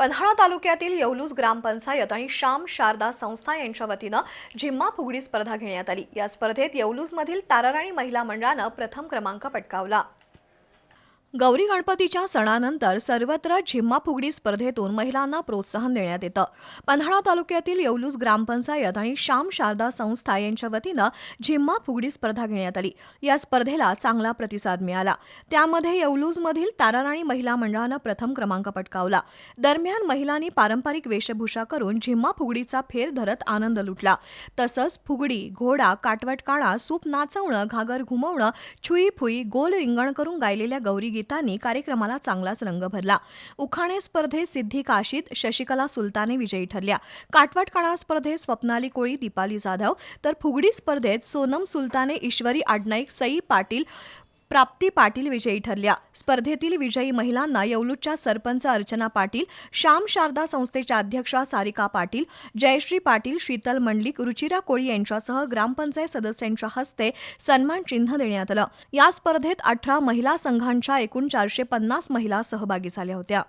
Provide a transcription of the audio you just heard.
पन्हाळा तालुक्यातील येवलूस ग्रामपंचायत आणि श्याम शारदा संस्था यांच्या वतीनं झिम्मा फुगडी स्पर्धा घेण्यात आली. या स्पर्धेत येवलूजमधील ताराराणी महिला मंडळानं प्रथम क्रमांक पटकावला. गौरी गणपतीच्या सणानंतर सर्वत्र झिम्मा फुगडी स्पर्धेतून महिलांना प्रोत्साहन देण्यात येतं. पन्हाळा तालुक्यातील येवलूस ग्रामपंचायत आणि श्याम शारदा संस्था यांच्या वतीनं झिम्मा फुगडी स्पर्धा घेण्यात आली. या स्पर्धेला चांगला प्रतिसाद मिळाला. त्यामध्ये येवलूजमधील ताराराणी महिला मंडळानं प्रथम क्रमांक पटकावला. दरम्यान महिलांनी पारंपरिक वेशभूषा करून झिम्मा फुगडीचा फेर धरत आनंद लुटला. तसंच फुगडी घोडा काटवट काळा सूप नाचवणं घागर घुमवणं छुई फुई गोल रिंगण करून गायलेल्या गौरी गीतांनी कार्यक्रमाला चांगलाच रंग भरला. उखाणे स्पर्धेत सिद्धी काशीत शशिकला सुलताने विजयी ठरल्या. काटवाट काळा स्पर्धेत स्वप्नाली कोळी दीपाली जाधव. तर फुगडी स्पर्धेत सोनम सुलताने ईश्वरी आडनाईक सई पाटील प्राप्ती पाटील विजयी ठरल्या. स्पर्धेतील विजयी महिलांना येवलूजच्या सरपंच अर्चना पाटील श्याम शारदा संस्थेच्या अध्यक्षा सारिका पाटील जयश्री पाटील शीतल मंडलिक रुचिरा कोळी यांच्यासह ग्रामपंचायत सदस्यांच्या हस्ते सन्मान चिन्ह देण्यात आलं. या स्पर्धेत अठरा महिला संघांच्या एकूण चारशे पन्नास महिला सहभागी झाल्या होत्या.